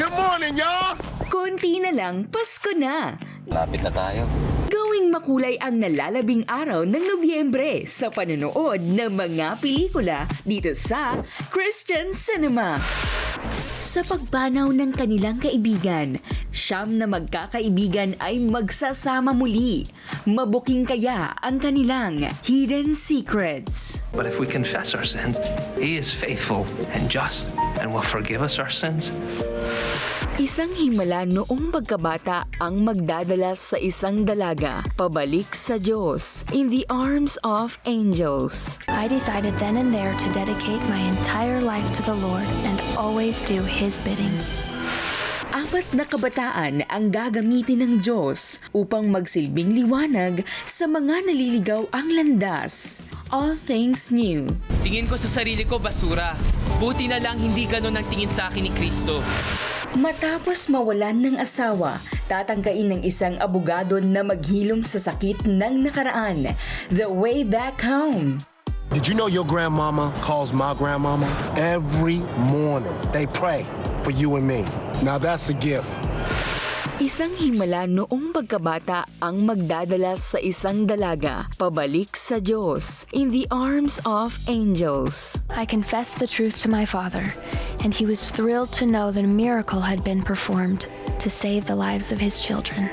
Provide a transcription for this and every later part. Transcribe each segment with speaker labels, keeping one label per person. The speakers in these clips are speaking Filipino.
Speaker 1: Good morning, y'all.
Speaker 2: Konti na lang, Pasko na.
Speaker 3: Lapit na tayo.
Speaker 2: Gawing makulay ang nalalabing araw ng Nobyembre sa panonood ng mga pelikula dito sa Christian Cinema. Sa pagbanaw ng kanilang kaibigan, siyam na magkakaibigan ay magsasama muli. Mabuking kaya ang kanilang hidden secrets.
Speaker 4: But if we confess our sins, He is faithful and just and will forgive us our sins.
Speaker 2: Isang himala noong pagkabata ang magdadala sa isang dalaga pabalik sa Diyos in the arms of angels.
Speaker 5: I decided then and there to dedicate my entire life to the Lord and always do His bidding.
Speaker 2: Apat na kabataan ang gagamitin ng Diyos upang magsilbing liwanag sa mga naliligaw ang landas. All things new.
Speaker 6: Tingin ko sa sarili ko basura. Buti na lang hindi ganon ang tingin sa akin ni Kristo.
Speaker 2: Matapos mawalan ng asawa, tatangkain ng isang abogado na maghilom sa sakit ng nakaraan. The way back home.
Speaker 1: Did you know your grandmama calls my grandmama every morning? They pray for you and me. Now that's a gift.
Speaker 2: Isang himala noong pagkabata ang magdadala sa isang dalaga pabalik sa Diyos in the arms of angels.
Speaker 5: I confessed the truth to my father, and he was thrilled to know that a miracle had been performed to save the lives of his children.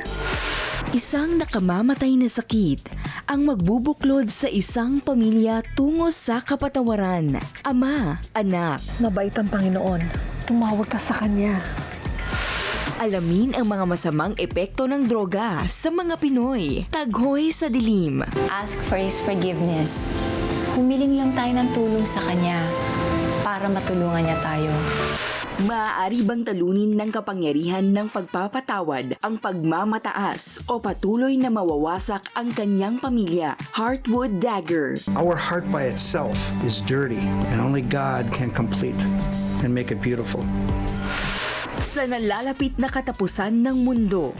Speaker 2: Isang nakamamatay na sakit ang magbubuklod sa isang pamilya tungo sa kapatawaran. Ama, anak,
Speaker 7: Mabait ang Panginoon. Tumawag ka sa Kanya.
Speaker 2: alamin ang mga masamang epekto ng droga sa mga Pinoy. Taghoy sa dilim.
Speaker 8: ask for His forgiveness. Humiling lang tayo ng tulong sa Kanya para matulungan niya tayo.
Speaker 2: Maaari bang talunin ng kapangyarihan ng pagpapatawad ang pagmamataas o patuloy na mawawasak ang kanyang pamilya? Heartwood Dagger.
Speaker 9: Our heart by itself is dirty, and only God can complete and make it beautiful.
Speaker 2: Sa nalalapit na katapusan ng mundo,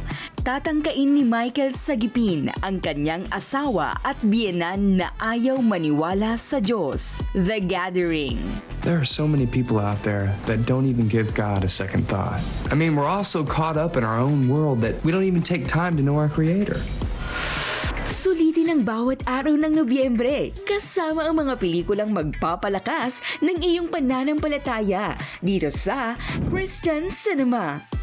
Speaker 2: tatangkain ni Michael Sagipin ang kanyang asawa at biyenan na ayaw maniwala sa Diyos. The Gathering.
Speaker 10: There are so many people out there that don't even give God a second thought. I mean, we're all so caught up in our own world that we don't even take time to know our Creator.
Speaker 2: Sulitin ang bawat araw ng Nobyembre kasama ang mga pelikulang magpapalakas ng iyong pananampalataya dito sa Christian Cinema.